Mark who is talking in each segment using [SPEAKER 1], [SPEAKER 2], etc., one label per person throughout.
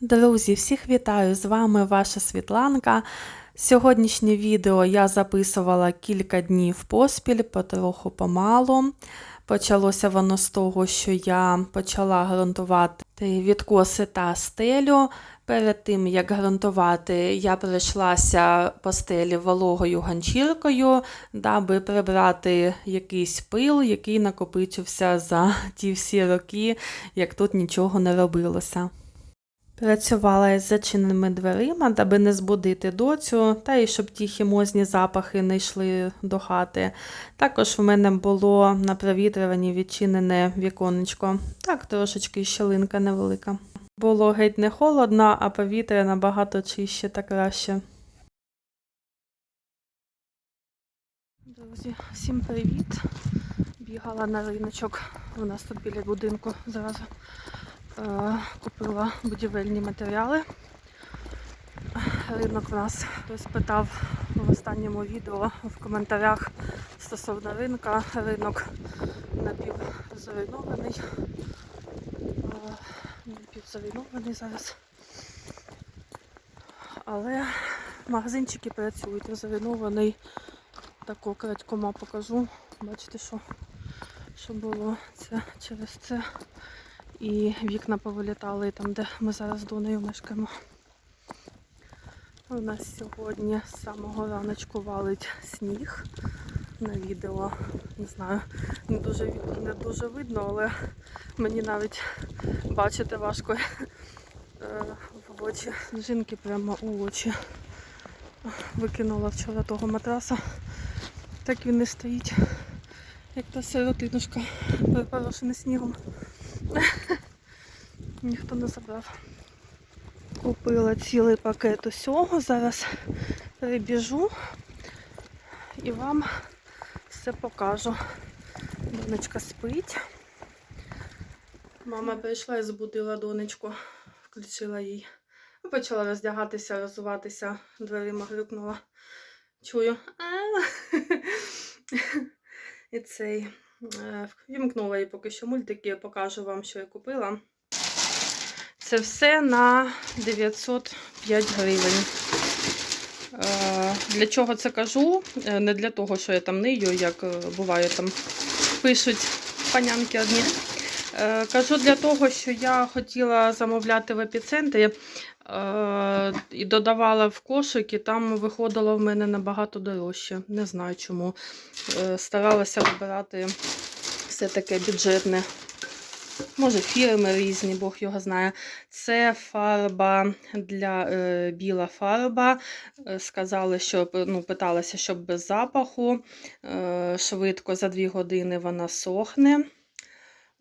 [SPEAKER 1] Друзі, всіх вітаю! З вами ваша Світланка. Сьогоднішнє відео я записувала кілька днів поспіль, потроху помалу. Почалося воно з того, що я почала ґрунтувати відкоси та стелю. Перед тим, як ґрунтувати, я пройшлася по стелі вологою ганчіркою, даби прибрати якийсь пил, який накопичився за ті всі роки, як тут нічого не робилося. Працювала із зачиненими дверима, даби не збудити доцю, та й щоб ті хімозні запахи не йшли до хати. Також в мене було на провітрюванні відчинене віконечко. Так, трошечки щелинка невелика. Було геть не холодно, а повітря набагато чище та краще. Друзі, всім привіт! Бігала на риночок. У нас тут біля будинку зразу. Е, Купила будівельні матеріали. Ринок у нас хтось питав в останньому відео в коментарях стосовно ринка. Ринок напівзруйнований. Е, Напівзруйнований зараз. Але магазинчики працюють. Розруйнований таку крадькома покажу. Бачите, що, що було це через це. І вікна повилітали там, де ми зараз з Донею мешкаємо. У нас сьогодні з самого раночку валить сніг на відео. Не знаю, не дуже, не дуже видно, але мені навіть бачити важко е, в очі. Жінки прямо у очі. Викинула вчора того матраса. Так він не стоїть, як та сиротинушка, припорошений снігом. Ніхто не забрав. Купила цілий пакет усього. Зараз перебіжу і вам все покажу. Донечка спить. Мама прийшла і збудила донечку, включила їй. Почала роздягатися, розуватися, дверима грюкнула. Чую. І цей. Е, Вімкнула її поки що мультики, покажу вам, що я купила. Це все на 905 гривень. Е, Для чого це кажу? Е, Не для того, що я там нию, як буває там пишуть панянки одні. Е, Кажу для того, що я хотіла замовляти в епіцентрі е, і додавала в кошик, і там виходило в мене набагато дорожче. Не знаю чому. Е, Старалася вибирати все таке бюджетне. Може, фірми різні, Бог його знає. Це фарба для е, біла фарба. Сказали, що ну, питалася, щоб без запаху. Е, швидко за 2 години вона сохне.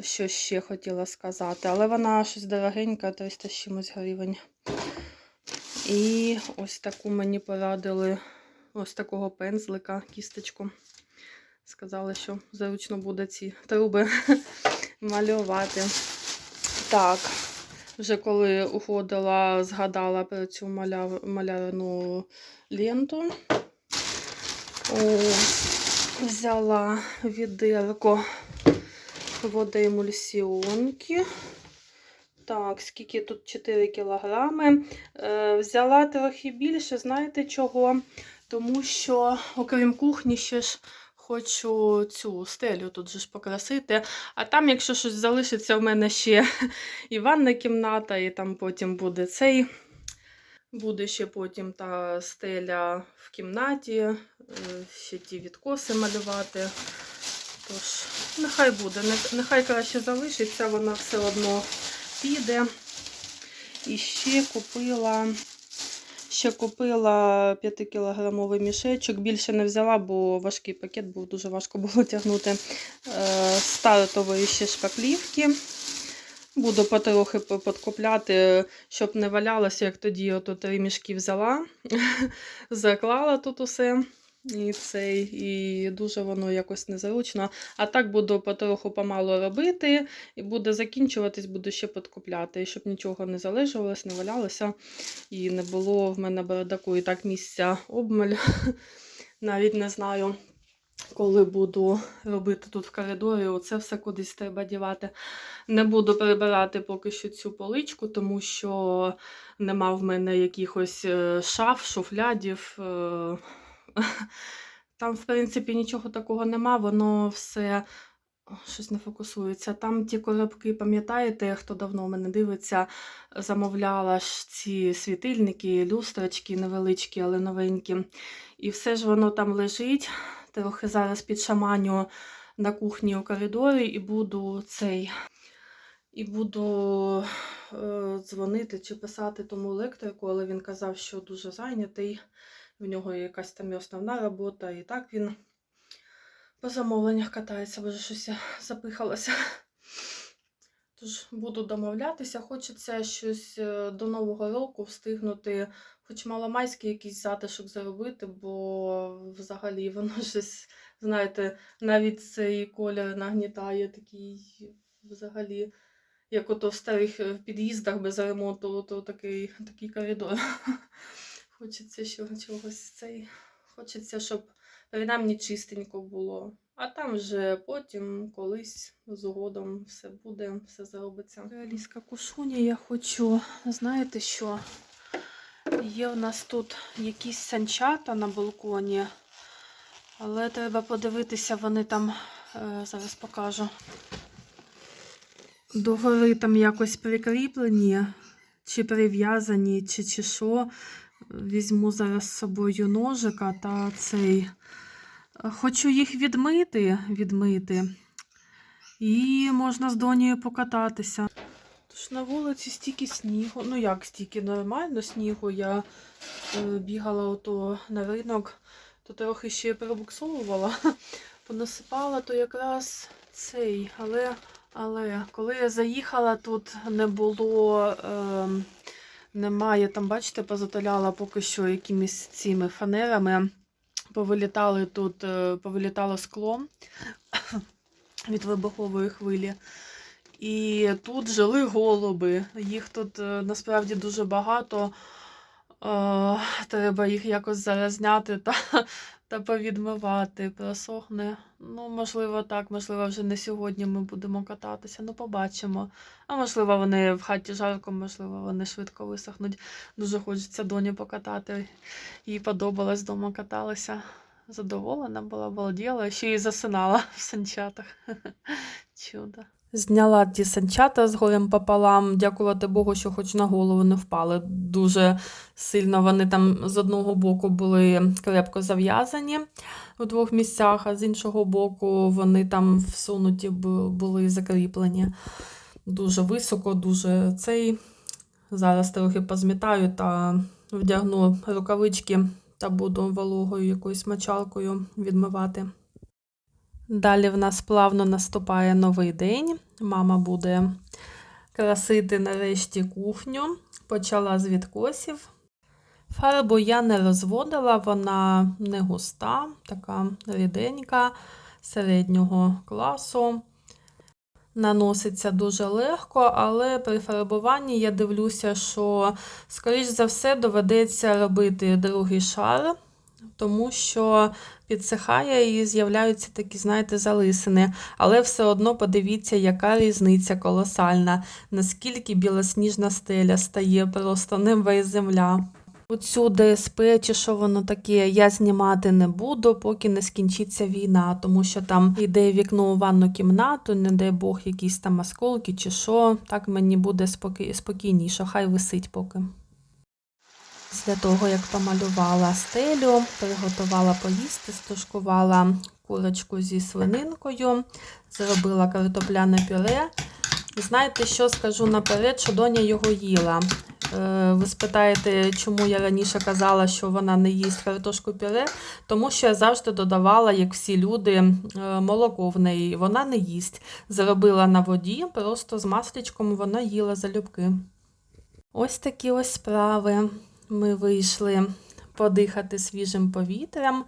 [SPEAKER 1] Що ще хотіла сказати, але вона щось дорогенька, 300 з чимось гривень. І ось таку мені порадили ось такого пензлика, кісточку. Сказали, що зручно буде ці труби малювати. Так, вже коли уходила, згадала про цю маля... малярну ленту. О, взяла відерко водоемульсіонки. Так, скільки тут 4 кілограми. Е, взяла трохи більше, знаєте чого? Тому що, окрім кухні, ще ж хочу цю стелю тут же ж покрасити. А там, якщо щось залишиться, в мене ще і ванна кімната, і там потім буде цей. Буде ще потім та стеля в кімнаті, е, ще ті відкоси малювати. Тож, нехай буде, нехай краще залишиться, вона все одно піде. І ще купила, ще купила 5-кілограмовий мішечок. Більше не взяла, бо важкий пакет був дуже важко було тягнути. Е, Стартової ще шпаклівки. Буду потрохи по- подкупляти, щоб не валялося, як тоді ото три мішки взяла, заклала тут усе. І цей, і дуже воно якось незручно. А так буду потроху помалу робити, і буде закінчуватись, буду ще подкупляти, щоб нічого не залежувалось, не валялося. І не було в мене бардаку і так місця обмаль. Навіть не знаю. коли буду робити тут в коридорі, оце все кудись треба дівати. Не буду перебирати поки що цю поличку, тому що нема в мене якихось е, шаф, шуфлядів. Там, в принципі, нічого такого нема, воно все щось не фокусується. Там ті коробки, пам'ятаєте, хто давно в мене дивиться, замовляла ж ці світильники, люстрочки невеличкі, але новенькі. І все ж воно там лежить. Трохи зараз підшаманю на кухні у коридорі і буду цей. І буду е, дзвонити чи писати тому електрику, але він казав, що дуже зайнятий. В нього якась там і основна робота, і так він по замовленнях катається, бо щось я запихалася. Тож буду домовлятися. Хочеться щось е, до Нового року встигнути, хоч маломайський якийсь затишок заробити, бо взагалі воно щось, знаєте, навіть цей колір нагнітає такий взагалі, як ото в старих е, під'їздах без ремонту, то такий, такий коридор. Хочеться що, чогось цей. Хочеться, щоб принаймні чистенько було. А там вже потім, колись згодом все буде, все зробиться. Ліска кушуня я хочу. Знаєте що? Є в нас тут якісь санчата на балконі, але треба подивитися, вони там е, зараз покажу. Догори там якось прикріплені, чи прив'язані, чи, чи що. Візьму зараз з собою ножика та цей. Хочу їх відмити, відмити. І можна з донею покататися. Тож на вулиці стільки снігу. Ну як стільки нормально снігу. Я е, бігала ото на ринок, то трохи ще перебуксовувала. Понасипала то якраз цей. Але, але коли я заїхала, тут не було. Е, немає. Там, бачите, позатоляла поки що якимись цими фанерами. Повилітали тут, е, повилітало скло від вибухової хвилі. І тут жили голуби. Їх тут е, насправді дуже багато. Е, Треба їх якось зараз зняти та, та повідмивати. Просохне. Ну, можливо, так, можливо, вже не сьогодні ми будемо кататися. Ну, побачимо. А можливо, вони в хаті жарко, можливо, вони швидко висохнуть. Дуже хочеться доні покатати. Їй подобалось вдома каталася. Задоволена була, балділа, ще й засинала в санчатах. Чудо. Зняла ті санчата з горем пополам. Дякувати Богу, що хоч на голову не впали. Дуже сильно вони там з одного боку були крепко зав'язані у двох місцях, а з іншого боку вони там всунуті були закріплені. Дуже високо, дуже цей. Зараз трохи позмітаю та вдягну рукавички та буду вологою якоюсь мочалкою відмивати. Далі в нас плавно наступає новий день. Мама буде красити нарешті кухню. Почала з відкосів. Фарбу я не розводила, вона не густа, така ріденька, середнього класу. Наноситься дуже легко, але при фарбуванні я дивлюся, що, скоріш за все, доведеться робити другий шар, тому що підсихає і з'являються такі, знаєте, залисини. Але все одно подивіться, яка різниця колосальна, наскільки білосніжна стеля стає, просто небо і земля. Оцю ДСП, чи що воно таке, я знімати не буду, поки не скінчиться війна, тому що там йде вікно у ванну кімнату, не дай Бог, якісь там осколки чи що. Так мені буде спокій, спокійніше, хай висить поки. Після того, як помалювала стелю, приготувала поїсти, стушкувала курочку зі свининкою, зробила картопляне пюре. І знаєте, що скажу наперед, що доня його їла. Е, Ви спитаєте, чому я раніше казала, що вона не їсть картошку пюре, тому що я завжди додавала, як всі люди, е, молоко в неї. Вона не їсть. Зробила на воді, просто з масличком вона їла залюбки. Ось такі ось справи. Ми вийшли подихати свіжим повітрям.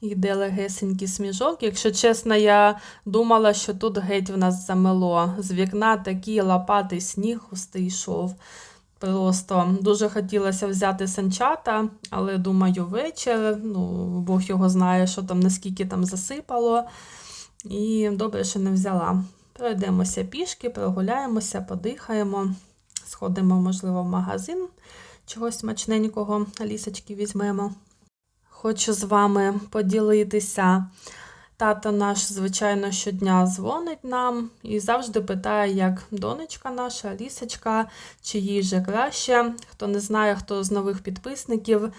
[SPEAKER 1] Йде легесенький сніжок. Якщо чесно, я думала, що тут геть в нас замело. З вікна такий лопатий сніг густий йшов. Просто дуже хотілося взяти санчата, але думаю, вечір. Ну, Бог його знає, що там, наскільки там засипало. І добре, що не взяла. Пройдемося пішки, прогуляємося, подихаємо, сходимо, можливо, в магазин чогось смачненького, лісочки візьмемо. Хочу з вами поділитися. Тато наш, звичайно, щодня дзвонить нам і завжди питає, як донечка наша, лісочка, чи їй вже краще. Хто не знає, хто з нових підписників.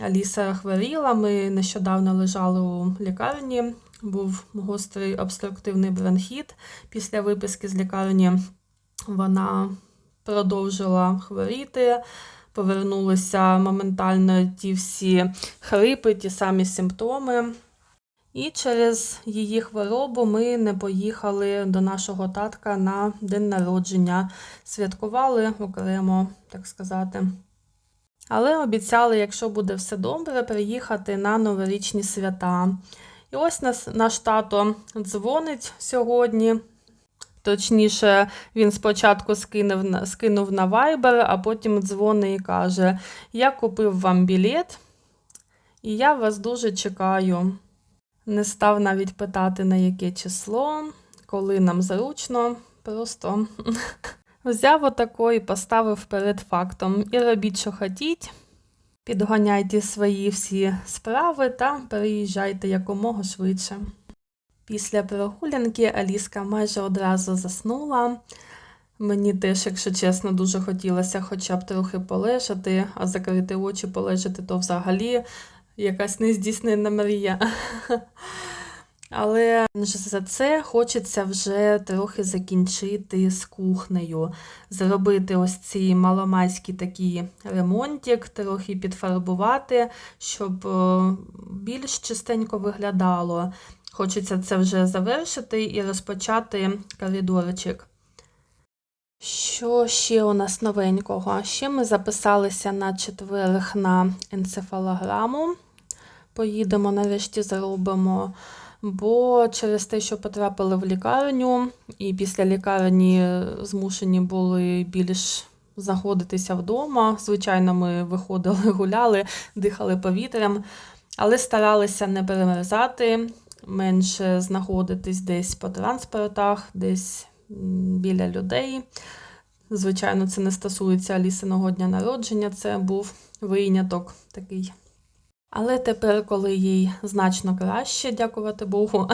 [SPEAKER 1] Аліса хворіла, ми нещодавно лежали у лікарні, був гострий обструктивний бронхіт. Після виписки з лікарні вона продовжила хворіти, повернулися моментально ті всі хрипи, ті самі симптоми. І через її хворобу ми не поїхали до нашого татка на день народження. Святкували окремо, так сказати. Але обіцяли, якщо буде все добре, приїхати на новорічні свята. І ось наш тато дзвонить сьогодні. Точніше, він спочатку скинув, скинув на Viber, а потім дзвонить і каже: Я купив вам білет, і я вас дуже чекаю. Не став навіть питати, на яке число, коли нам зручно. Просто взяв отако і поставив перед фактом. І робіть, що хотіть. Підганяйте свої всі справи та переїжджайте якомога швидше. Після прогулянки Аліска майже одразу заснула. Мені теж, якщо чесно, дуже хотілося хоча б трохи полежати, а закрити очі полежати то взагалі якась нездійсненна мрія. Але за це хочеться вже трохи закінчити з кухнею, зробити ось цей маломайський такий ремонтик, трохи підфарбувати, щоб е, більш чистенько виглядало. Хочеться це вже завершити і розпочати коридорчик. Що ще у нас новенького? Ще ми записалися на четверг на енцефалограму. Поїдемо, нарешті зробимо. Бо через те, що потрапили в лікарню, і після лікарні змушені були більш знаходитися вдома. Звичайно, ми виходили, гуляли, дихали повітрям, але старалися не перемерзати, менше знаходитись десь по транспортах, десь біля людей. Звичайно, це не стосується Алісиного дня народження, це був виняток такий. Але тепер, коли їй значно краще, дякувати Богу,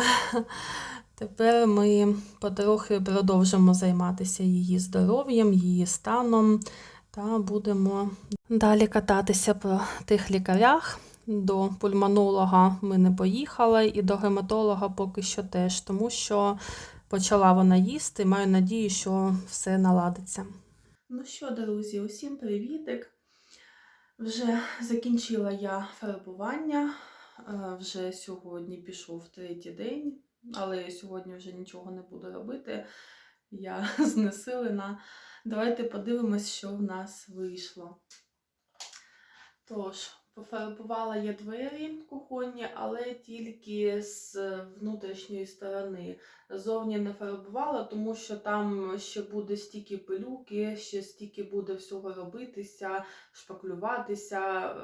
[SPEAKER 1] тепер ми потрохи продовжимо займатися її здоров'ям, її станом та будемо далі кататися по тих лікарях. До пульмонолога ми не поїхали, і до гематолога поки що теж, тому що почала вона їсти. Маю надію, що все наладиться. Ну що, друзі, усім привітик. Вже закінчила я фарбування. е, Вже сьогодні пішов третій день, але сьогодні вже нічого не буду робити. Я знесилена. Давайте подивимось, що в нас вийшло. Тож, пофарбувала я двері кухонні, але тільки з внутрішньої сторони. Зовні не фарбувала, тому що там ще буде стільки пилюки, ще стільки буде всього робитися, шпаклюватися. Е,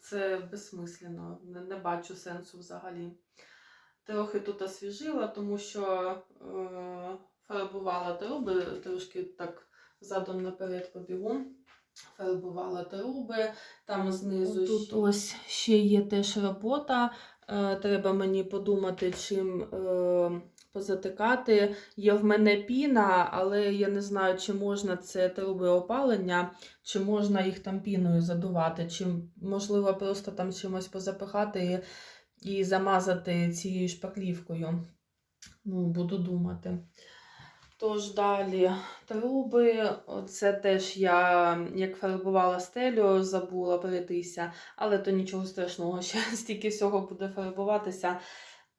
[SPEAKER 1] Це безсмислено, не, бачу сенсу взагалі. Трохи тут освіжила, тому що е, фарбувала труби, трошки так задом наперед побігу. Фарбувала труби, там знизу. Тут ще... ось ще є теж робота. Е, треба мені подумати, чим е, позатикати. Є в мене піна, але я не знаю, чи можна це труби опалення, чи можна їх там піною задувати, чи можливо просто там чимось позапихати і, і замазати цією шпаклівкою. Ну, буду думати. Тож далі труби, це теж я як фарбувала стелю, забула пройтися, але то нічого страшного, ще стільки всього буде фарбуватися,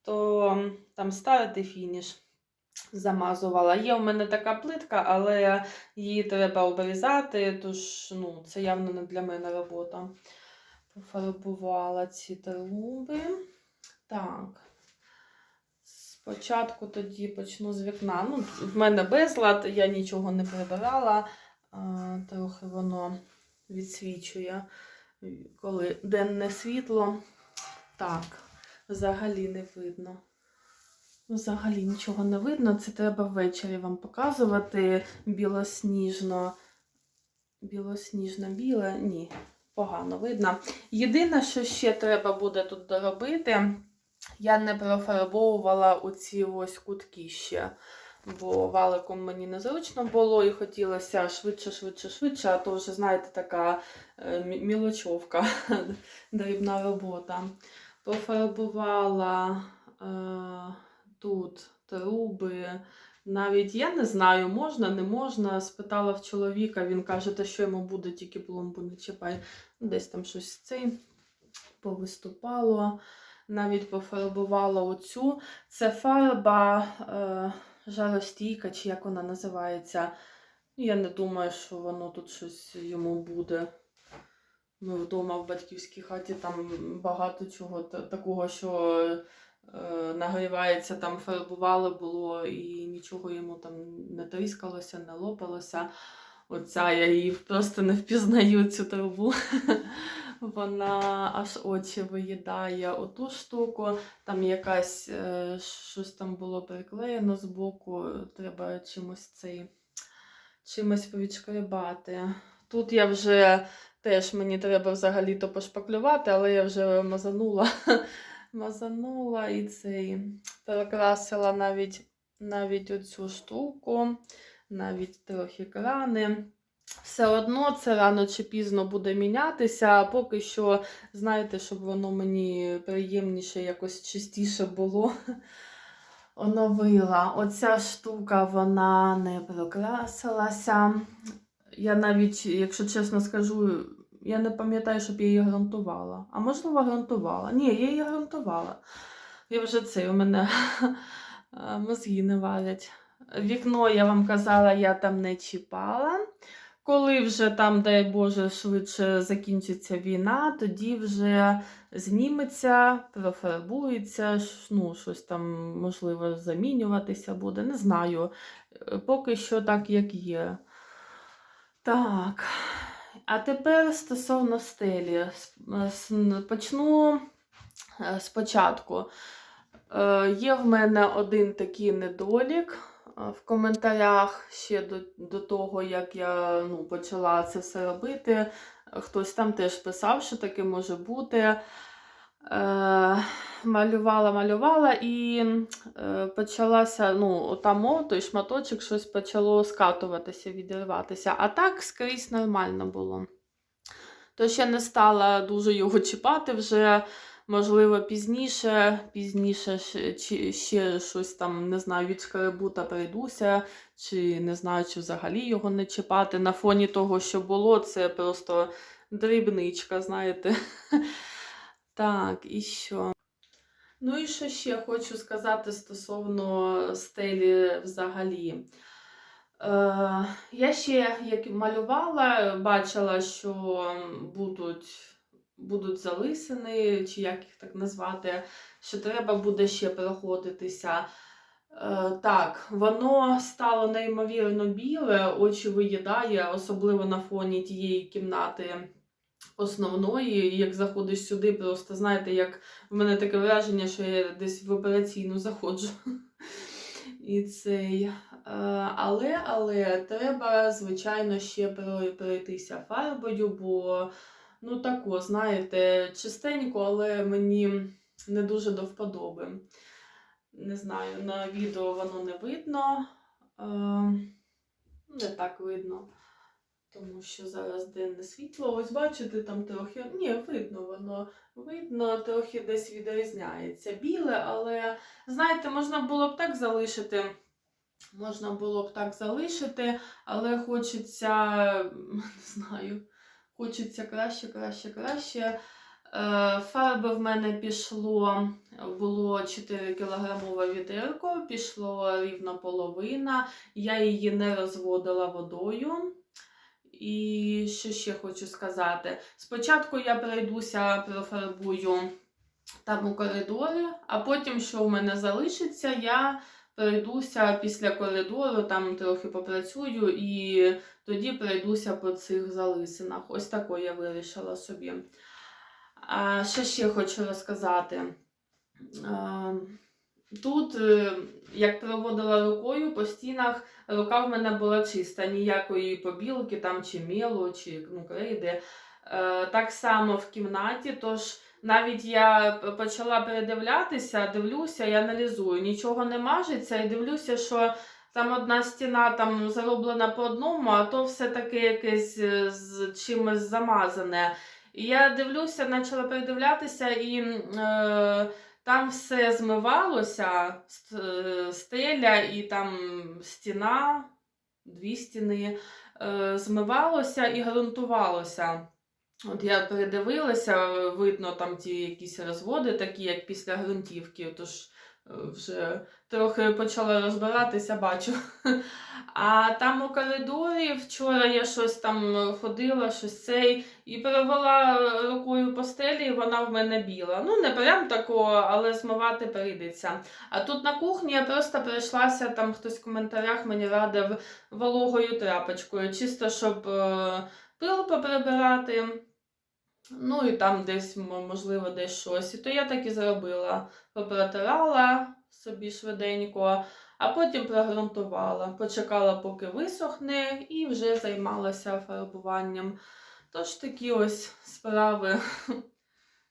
[SPEAKER 1] то там ставити фініш. Замазувала. Є у мене така плитка, але її треба обрізати, тож ну, це явно не для мене робота. Пофарбувала ці труби. Так. Спочатку тоді почну з вікна. Ну, в мене безлад, я нічого не прибирала. трохи воно відсвічує, коли денне світло. Так, взагалі не видно. Взагалі нічого не видно. Це треба ввечері вам показувати білосніжно. Білосніжно-біле. Ні, погано видно. Єдине, що ще треба буде тут доробити, я не профарбовувала оці ось кутки ще. Бо валиком мені незручно було і хотілося швидше, швидше, швидше, а то вже, знаєте, така е, мілочовка, дрібна робота. Пофарбувала е, тут труби. Навіть я не знаю, можна, не можна. Спитала в чоловіка, він каже, та що йому буде, тільки пломбу не чіпай. Ну, Десь там щось цей повиступало. Навіть пофарбувала оцю. Це фарба е, жаростійка, чи як вона називається. Я не думаю, що воно тут щось йому буде. Ми вдома в батьківській хаті там багато чого такого, що е, нагрівається, там фарбували було і нічого йому там не тріскалося, не лопалося. Оця я її просто не впізнаю цю трубу. Вона аж очі виїдає оту штуку. Там якась е, щось там було приклеєно з боку. Треба чимось цей чимось повідшкребати. Тут я вже теж мені треба взагалі-то пошпаклювати, але я вже мазанула. Мазанула і цей перекрасила навіть, навіть оцю штуку, навіть трохи крани. Все одно це рано чи пізно буде мінятися, а поки що, знаєте, щоб воно мені приємніше, якось чистіше було. Оновила. Оця штука вона не прокрасилася. Я навіть, якщо чесно скажу, я не пам'ятаю, щоб я її грунтувала. А можливо, грунтувала. Ні, я її грунтувала. Я вже це у мене мозги не варять. Вікно, я вам казала, я там не чіпала. Коли вже там, дай Боже, швидше закінчиться війна, тоді вже зніметься, профарбується, ну, щось там, можливо, замінюватися буде. Не знаю. Е, Поки що так, як є. Так. А тепер стосовно стелі. С- Почну е, спочатку. Е, Є в мене один такий недолік е, в коментарях ще до, до того, як я ну, почала це все робити. Хтось там теж писав, що таке може бути. Е, малювала, малювала і е, почалася, ну, там той шматочок щось почало скатуватися, відриватися. А так скрізь нормально було. Тож я не стала дуже його чіпати вже. Можливо, пізніше, пізніше чи, ще щось там, не знаю, від шкаребута прийдуся, чи не знаю, чи взагалі його не чіпати. На фоні того, що було, це просто дрібничка, знаєте. Так, і що? Ну і що ще хочу сказати стосовно стелі взагалі. Е, я ще як малювала, бачила, що будуть, будуть залисини, чи як їх так назвати, що треба буде ще проходитися. Е, так, воно стало неймовірно біле, очі виїдає, особливо на фоні тієї кімнати основної. Як заходиш сюди, просто знаєте, як в мене таке враження, що я десь в операційну заходжу. І цей, е, але, але треба, звичайно, ще пройтися фарбою, бо ну тако, знаєте, чистенько, але мені не дуже до вподоби. Не знаю, на відео воно не видно. Е, не так видно. Тому що зараз денне світло. Ось бачите, там трохи. Ні, видно воно. Видно, трохи десь відрізняється. Біле, але знаєте, можна було б так залишити. Можна було б так залишити, але хочеться, не знаю, хочеться краще, краще, краще. Е, Фарби в мене пішло, було 4 кілограмове відерко, пішло рівно половина. Я її не розводила водою. І що ще хочу сказати? Спочатку я пройдуся, профарбую там у коридорі, а потім, що в мене залишиться, я пройдуся після коридору, там трохи попрацюю і тоді пройдуся по цих залисинах. Ось тако я вирішила собі. А що ще хочу розказати? Тут, е, як проводила рукою, по стінах рука в мене була чиста, ніякої побілки там, чи мілу, чи ну, крейди. Е, Так само в кімнаті, тож навіть я почала передивлятися, дивлюся і аналізую. Нічого не мажеться, і дивлюся, що там одна стіна там зароблена по одному, а то все таке якесь е, з чимось замазане. І я дивлюся, почала передивлятися, і е, там все змивалося, е, стеля і там стіна, дві стіни, е, змивалося і ґрунтувалося. От я передивилася, видно там ті якісь розводи, такі як після ґрунтівки, тож е, вже трохи почала розбиратися, бачу. А там у коридорі вчора я щось там ходила, щось цей, і перевела рукою по стелі, і вона в мене біла. Ну, не прям такого, але змивати прийдеться. А тут на кухні я просто прийшлася, там хтось в коментарях мені радив вологою тряпочкою, чисто щоб е, пил поприбирати. Ну і там десь, можливо, десь щось. І то я так і зробила. Попротирала собі швиденько, а потім прогрунтувала. Почекала, поки висохне, і вже займалася фарбуванням. Тож такі ось справи.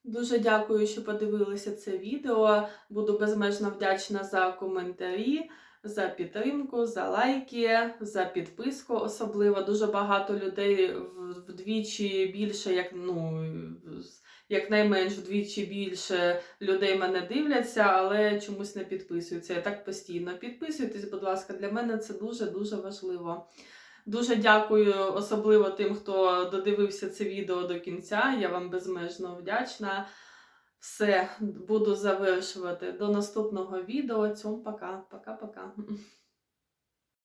[SPEAKER 1] Дуже дякую, що подивилися це відео. Буду безмежно вдячна за коментарі, за підтримку, за лайки, за підписку. Особливо дуже багато людей вдвічі більше, як ну. Якнайменш вдвічі більше людей мене дивляться, але чомусь не підписуються. Я так постійно. Підписуйтесь, будь ласка, для мене це дуже-дуже важливо. Дуже дякую, особливо тим, хто додивився це відео до кінця. Я вам безмежно вдячна. Все, буду завершувати. До наступного відео. Цьому пока. Пока-пока.